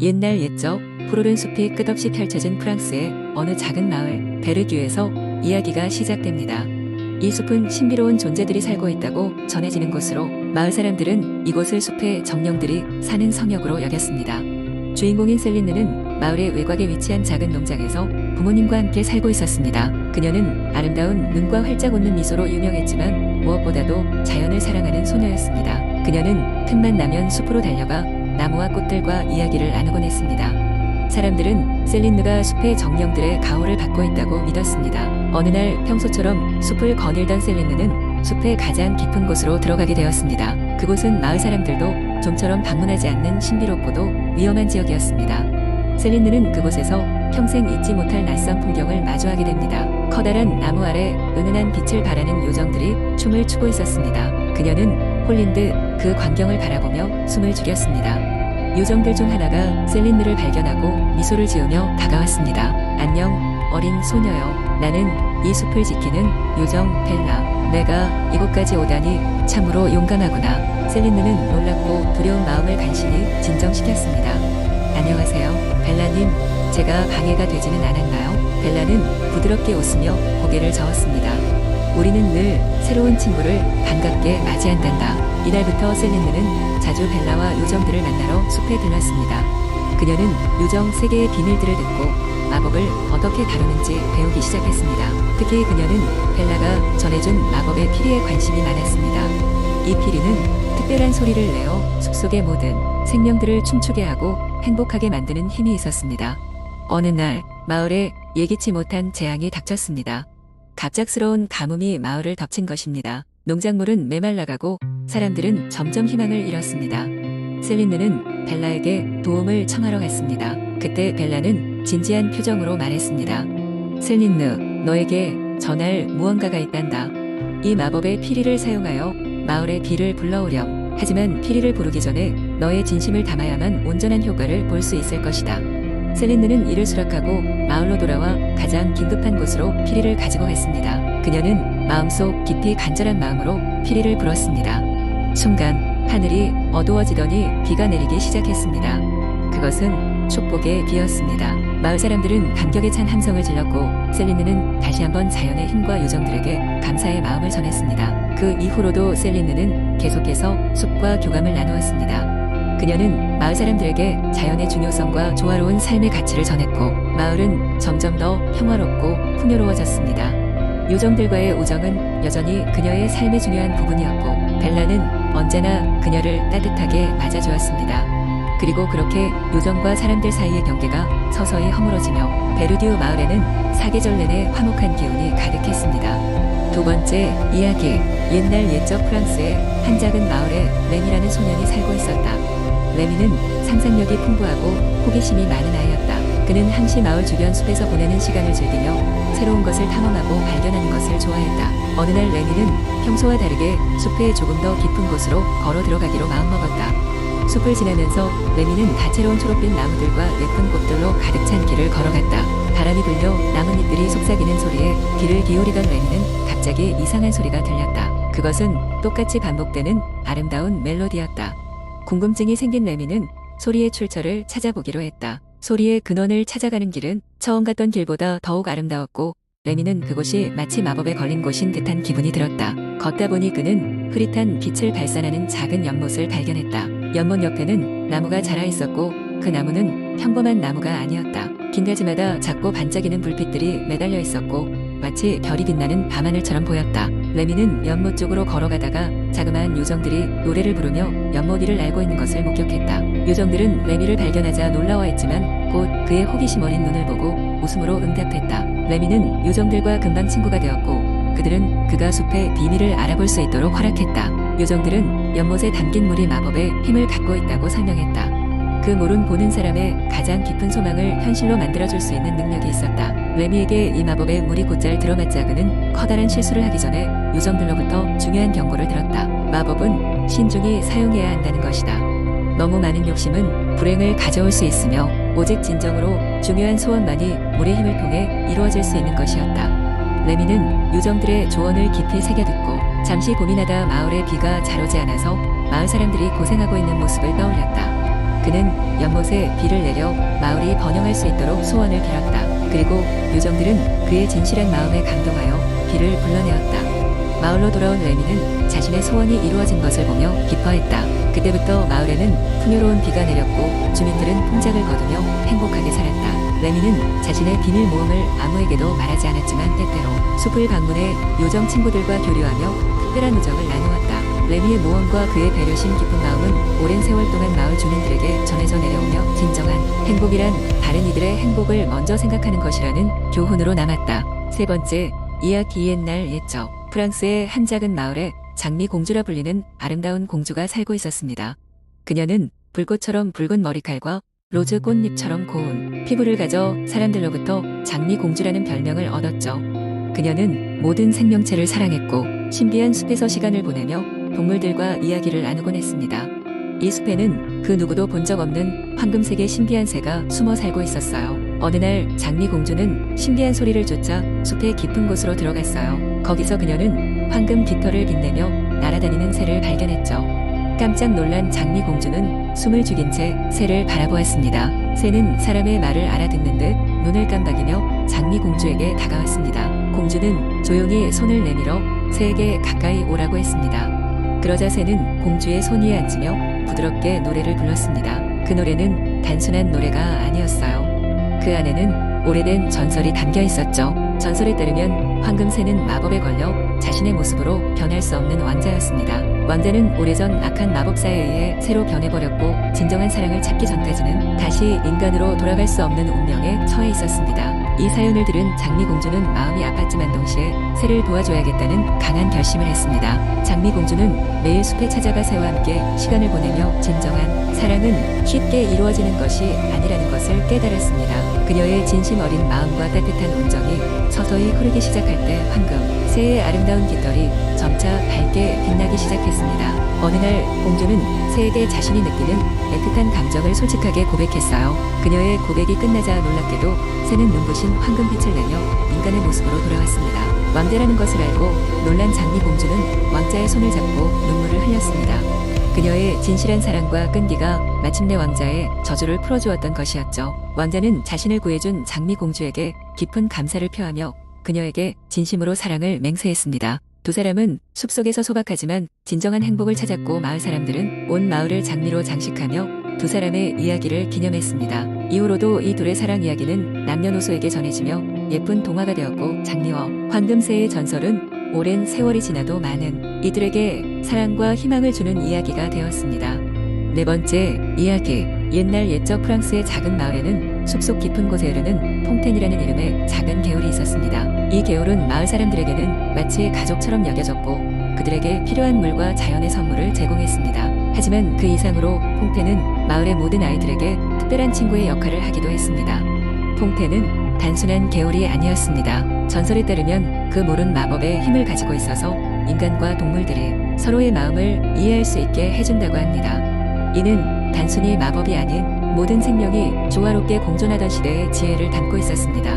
옛날 옛적 푸르른 숲이 끝없이 펼쳐진 프랑스의 어느 작은 마을 베르듀에서 이야기가 시작됩니다. 이 숲은 신비로운 존재들이 살고 있다고 전해지는 곳으로 마을 사람들은 이곳을 숲의 정령들이 사는 성역으로 여겼습니다. 주인공인 셀린느는 마을의 외곽에 위치한 작은 농장에서 부모님과 함께 살고 있었습니다. 그녀는 아름다운 눈과 활짝 웃는 미소로 유명했지만 무엇보다도 자연을 사랑하는 소녀였습니다. 그녀는 틈만 나면 숲으로 달려가 나무와 꽃들과 이야기를 나누곤 했습니다. 사람들은 셀린느가 숲의 정령들의 가호를 받고 있다고 믿었습니다. 어느 날 평소처럼 숲을 거닐던 셀린느는 숲의 가장 깊은 곳으로 들어가게 되었습니다. 그곳은 마을 사람들도 좀처럼 방문하지 않는 신비롭고도 위험한 지역이었습니다. 셀린느는 그곳에서 평생 잊지 못할 낯선 풍경을 마주하게 됩니다. 커다란 나무 아래 은은한 빛을 발하는 요정들이 춤을 추고 있었습니다. 그녀는 홀린 듯 그 광경을 바라보며 숨을 죽였습니다. 요정들 중 하나가 셀린느를 발견하고 미소를 지으며 다가왔습니다. 안녕, 어린 소녀여. 나는 이 숲을 지키는 요정 벨라. 내가 이곳까지 오다니 참으로 용감하구나. 셀린느는 놀랍고 두려운 마음을 간신히 진정시켰습니다. 안녕하세요, 벨라님. 제가 방해가 되지는 않았나요? 벨라는 부드럽게 웃으며 고개를 저었습니다. 우리는 늘 새로운 친구를 반갑게 맞이한단다. 이날부터 셀린느는 자주 벨라와 요정들을 만나러 숲에 들렀습니다. 그녀는 요정 세계의 비밀들을 듣고 마법을 어떻게 다루는지 배우기 시작했습니다. 특히 그녀는 벨라가 전해준 마법의 피리에 관심이 많았습니다. 이 피리는 특별한 소리를 내어 숲속의 모든 생명들을 춤추게 하고 행복하게 만드는 힘이 있었습니다. 어느 날 마을에 예기치 못한 재앙이 닥쳤습니다. 갑작스러운 가뭄이 마을을 덮친 것입니다. 농작물은 메말라가고 사람들은 점점 희망을 잃었습니다. 셀린느는 벨라에게 도움을 청하러 갔습니다. 그때 벨라는 진지한 표정으로 말했습니다. 셀린느, 너에게 전할 무언가가 있단다. 이 마법의 피리를 사용하여 마을의 비를 불러오렴. 하지만 피리를 부르기 전에 너의 진심을 담아야만 온전한 효과를 볼 수 있을 것이다. 셀린느는 이를 수락하고 마을로 돌아와 가장 긴급한 곳으로 피리를 가지고 갔습니다. 그녀는 마음속 깊이 간절한 마음으로 피리를 불었습니다. 순간 하늘이 어두워지더니 비가 내리기 시작했습니다. 그것은 축복의 비였습니다. 마을 사람들은 감격에 찬 함성을 질렀고 셀린느는 다시 한번 자연의 힘과 요정들에게 감사의 마음을 전했습니다. 그 이후로도 셀린느는 계속해서 숲과 교감을 나누었습니다. 그녀는 마을 사람들에게 자연의 중요성과 조화로운 삶의 가치를 전했고 마을은 점점 더 평화롭고 풍요로워졌습니다. 요정들과의 우정은 여전히 그녀의 삶의 중요한 부분이었고 벨라는 언제나 그녀를 따뜻하게 맞아주었습니다. 그리고 그렇게 요정과 사람들 사이의 경계가 서서히 허물어지며 베르디우 마을에는 사계절 내내 화목한 기운이 가득했습니다. 두 번째 이야기 옛날 옛적 프랑스의 한 작은 마을에 레미라는 소년이 살고 있었다. 레미는 상상력이 풍부하고 호기심이 많은 아이였다. 그는 항시 마을 주변 숲에서 보내는 시간을 즐기며 새로운 것을 탐험하고 발견하는 것을 좋아했다. 어느 날 레미는 평소와 다르게 숲의 조금 더 깊은 곳으로 걸어 들어가기로 마음먹었다. 숲을 지나면서 레미는 다채로운 초록빛 나무들과 예쁜 꽃들로 가득 찬 길을 걸어갔다. 바람이 불려 나뭇잎들이 속삭이는 소리에 귀를 기울이던 레미는 갑자기 이상한 소리가 들렸다. 그것은 똑같이 반복되는 아름다운 멜로디였다. 궁금증이 생긴 레미는 소리의 출처를 찾아보기로 했다. 소리의 근원을 찾아가는 길은 처음 갔던 길보다 더욱 아름다웠고 레미는 그곳이 마치 마법에 걸린 곳인 듯한 기분이 들었다. 걷다 보니 그는 흐릿한 빛을 발산하는 작은 연못을 발견했다. 연못 옆에는 나무가 자라 있었고 그 나무는 평범한 나무가 아니었다. 긴 가지마다 작고 반짝이는 불빛들이 매달려 있었고 마치 별이 빛나는 밤하늘처럼 보였다. 레미는 연못 쪽으로 걸어가다가 자그마한 요정들이 노래를 부르며 연못 위를 날고 있는 것을 목격했다. 요정들은 레미를 발견하자 놀라워했지만 곧 그의 호기심 어린 눈을 보고 웃음으로 응답했다. 레미는 요정들과 금방 친구가 되었고 그들은 그가 숲의 비밀을 알아볼 수 있도록 허락했다. 요정들은 연못에 담긴 물이 마법의 힘을 갖고 있다고 설명했다. 그 물은 보는 사람의 가장 깊은 소망을 현실로 만들어줄 수 있는 능력이 있었다. 레미에게 이 마법의 물이 곧잘 들어맞자 그는 커다란 실수를 하기 전에 요정들로부터 중요한 경고를 들었다. 마법은 신중히 사용해야 한다는 것이다. 너무 많은 욕심은 불행을 가져올 수 있으며 오직 진정으로 중요한 소원만이 물의 힘을 통해 이루어질 수 있는 것이었다. 레미는 요정들의 조언을 깊이 새겨듣고 잠시 고민하다 마을에 비가 잘 오지 않아서 마을 사람들이 고생하고 있는 모습을 떠올렸다. 그는 연못에 비를 내려 마을이 번영할 수 있도록 소원을 빌었다. 그리고 요정들은 그의 진실한 마음에 감동하여 비를 불러내었다. 마을로 돌아온 레미는 자신의 소원이 이루어진 것을 보며 기뻐했다. 그때부터 마을에는 풍요로운 비가 내렸고 주민들은 풍작을 거두며 행복하게 살았다. 레미는 자신의 비밀 모험을 아무에게도 말하지 않았지만 때때로 숲을 방문해 요정 친구들과 교류하며 특별한 우정을 나누었다. 레미의 모험과 그의 배려심 깊은 마음은 오랜 세월 동안 마을 주민들에게 전해져 내려오며 진정한 행복이란 다른 이들의 행복을 먼저 생각하는 것이라는 교훈으로 남았다. 세 번째, 이야기 옛날 옛적 프랑스의 한 작은 마을에 장미 공주라 불리는 아름다운 공주가 살고 있었습니다. 그녀는 불꽃처럼 붉은 머리칼과 로즈 꽃잎처럼 고운 피부를 가져 사람들로부터 장미 공주라는 별명을 얻었죠. 그녀는 모든 생명체를 사랑했고 신비한 숲에서 시간을 보내며 동물들과 이야기를 나누곤 했습니다. 이 숲에는 그 누구도 본 적 없는 황금색의 신비한 새가 숨어 살고 있었어요. 어느 날 장미 공주는 신비한 소리를 쫓아 숲의 깊은 곳으로 들어갔어요. 거기서 그녀는 황금 깃털을 빛내며 날아다니는 새를 발견했죠. 깜짝 놀란 장미 공주는 숨을 죽인 채 새를 바라보았습니다. 새는 사람의 말을 알아듣는 듯 눈을 깜박이며 장미 공주에게 다가왔습니다. 공주는 조용히 손을 내밀어 새에게 가까이 오라고 했습니다. 그러자 새는 공주의 손 위에 앉으며 부드럽게 노래를 불렀습니다. 그 노래는 단순한 노래가 아니었어요. 그 안에는 오래된 전설이 담겨 있었죠. 전설에 따르면 황금새는 마법에 걸려 자신의 모습으로 변할 수 없는 왕자였습니다. 왕자는 오래전 악한 마법사에 의해 새로 변해버렸고 진정한 사랑을 찾기 전까지는 다시 인간으로 돌아갈 수 없는 운명에 처해 있었습니다. 이 사연을 들은 장미공주는 마음이 아팠지만 동시에 새를 도와줘야겠다는 강한 결심을 했습니다. 장미공주는 매일 숲에 찾아가 새와 함께 시간을 보내며 진정한 사랑은 쉽게 이루어지는 것이 아니라는 것을 깨달았습니다. 그녀의 진심 어린 마음과 따뜻한 온정이 서서히 흐르기 시작할 때 황금, 새의 아름다운 깃털이 점차 밝게 빛나기 시작했습니다. 어느 날 공주는 새에게 자신이 느끼는 애틋한 감정을 솔직하게 고백했어요. 그녀의 고백이 끝나자 놀랍게도 새는 눈부신 황금빛을 내며 인간의 모습으로 돌아왔습니다. 왕자라는 것을 알고 놀란 장미 공주는 왕자의 손을 잡고 눈물을 흘렸습니다. 그녀의 진실한 사랑과 끈기가 마침내 왕자의 저주를 풀어주었던 것이었죠. 왕자는 자신을 구해준 장미 공주에게 깊은 감사를 표하며 그녀에게 진심으로 사랑을 맹세했습니다. 두 사람은 숲속에서 소박하지만 진정한 행복을 찾았고 마을 사람들은 온 마을을 장미로 장식하며 두 사람의 이야기를 기념했습니다. 이후로도 이 둘의 사랑 이야기는 남녀노소에게 전해지며 예쁜 동화가 되었고 장미와 황금새의 전설은 오랜 세월이 지나도 많은 이들에게 사랑과 희망을 주는 이야기가 되었습니다. 네 번째 이야기 옛날 옛적 프랑스의 작은 마을에는 숲속 깊은 곳에 흐르는 퐁텐이라는 이름의 작은 개울이 있었습니다. 이 개울은 마을 사람들에게는 마치 가족처럼 여겨졌고 그들에게 필요한 물과 자연의 선물을 제공했습니다. 하지만 그 이상으로 퐁텐은 마을의 모든 아이들에게 특별한 친구의 역할을 하기도 했습니다. 퐁텐은 단순한 개울이 아니었습니다. 전설에 따르면 그 물은 마법의 힘을 가지고 있어서 인간과 동물들이 서로의 마음을 이해할 수 있게 해준다고 합니다. 이는 단순히 마법이 아닌 모든 생명이 조화롭게 공존하던 시대의 지혜를 담고 있었습니다.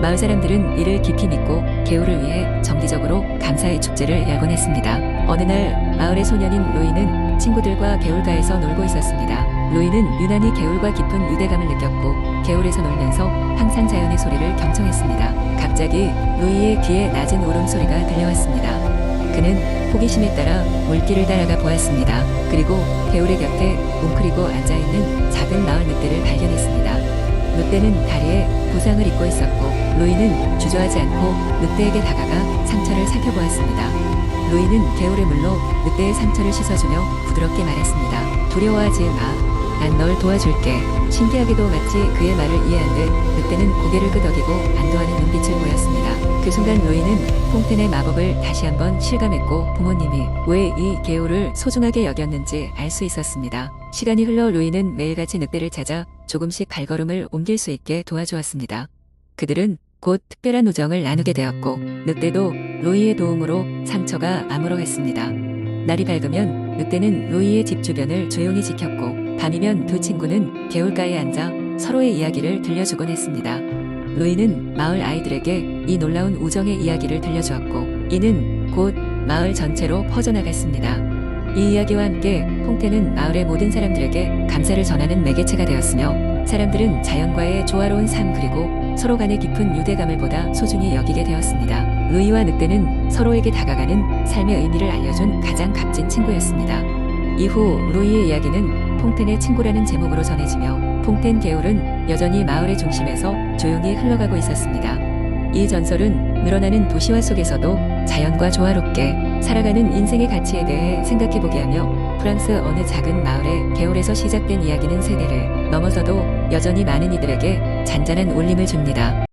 마을 사람들은 이를 깊이 믿고 개울을 위해 정기적으로 감사의 축제를 열곤 했습니다. 어느 날 마을의 소년인 로이는 친구들과 개울가에서 놀고 있었습니다. 로이는 유난히 개울과 깊은 유대감을 느꼈고 개울에서 놀면서 항상 자연의 소리를 경청했습니다. 갑자기 로이의 귀에 낮은 울음소리가 들려왔습니다. 그는 호기심에 따라 물길을 따라가 보았습니다. 그리고 개울의 곁에 웅크리고 앉아있는 작은 마을 늑대를 발견했습니다. 늑대는 다리에 부상을 입고 있었고 로이는 주저하지 않고 늑대에게 다가가 상처를 살펴보았습니다. 로이는 개울의 물로 늑대의 상처를 씻어주며 부드럽게 말했습니다. 두려워하지 마. 난 널 도와줄게. 신기하게도 마치 그의 말을 이해한 듯 늑대는 고개를 끄덕이고 안도하는 눈빛을 보였습니다. 그 순간 로이는 퐁텐의 마법을 다시 한번 실감했고 부모님이 왜 이 개울을 소중하게 여겼는지 알 수 있었습니다. 시간이 흘러 로이는 매일같이 늑대를 찾아 조금씩 발걸음을 옮길 수 있게 도와주었습니다. 그들은 곧 특별한 우정을 나누게 되었고 늑대도 로이의 도움으로 상처가 아물어갔습니다. 날이 밝으면 늑대는 로이의 집 주변을 조용히 지켰고 밤이면 두 친구는 개울가에 앉아 서로의 이야기를 들려주곤 했습니다. 로이는 마을 아이들에게 이 놀라운 우정의 이야기를 들려주었고 이는 곧 마을 전체로 퍼져나갔습니다. 이 이야기와 함께 퐁테는 마을의 모든 사람들에게 감사를 전하는 매개체가 되었으며 사람들은 자연과의 조화로운 삶 그리고 서로 간의 깊은 유대감을 보다 소중히 여기게 되었습니다. 루이와 늑대는 서로에게 다가가는 삶의 의미를 알려준 가장 값진 친구였습니다. 이후 루이의 이야기는 퐁텐의 친구라는 제목으로 전해지며 퐁텐 개울은 여전히 마을의 중심에서 조용히 흘러가고 있었습니다. 이 전설은 늘어나는 도시화 속에서도 자연과 조화롭게 살아가는 인생의 가치에 대해 생각해보게 하며 프랑스 어느 작은 마을의 개울에서 시작된 이야기는 세대를 넘어서도 여전히 많은 이들에게 잔잔한 울림을 줍니다.